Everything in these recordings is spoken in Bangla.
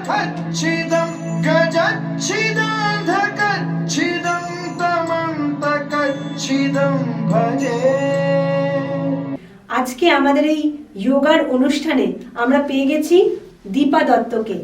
मखच्छिदं गजच्छिदान्धकच्छिदं तमन्तकच्छिदं भजे আজকে আমাদের এই যোগার অনুষ্ঠানে আমরা পেয়ে গেছি দীপা দত্তকে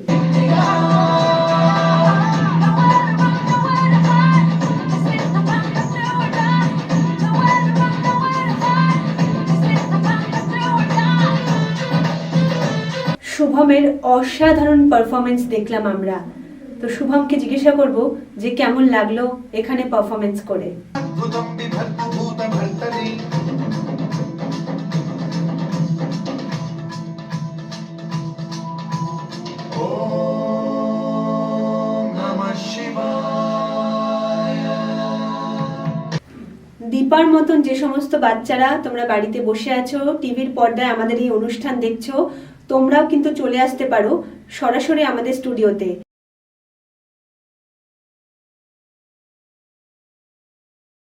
শুভমের অসাধারণ পারফরমেন্স দেখলাম আমরা। তো শুভমকে জিজ্ঞাসা করব যে কেমন লাগল এখানে পারফরমেন্স করে? দীপার মতন যে সমস্ত বাচ্চারা তোমরা বাড়িতে বসে আছো, টিভির পর্দায় আমাদের এই অনুষ্ঠান দেখছ তোমরাও কিন্তু চলে আসতে পারো সরাসরি আমাদের স্টুডিওতে।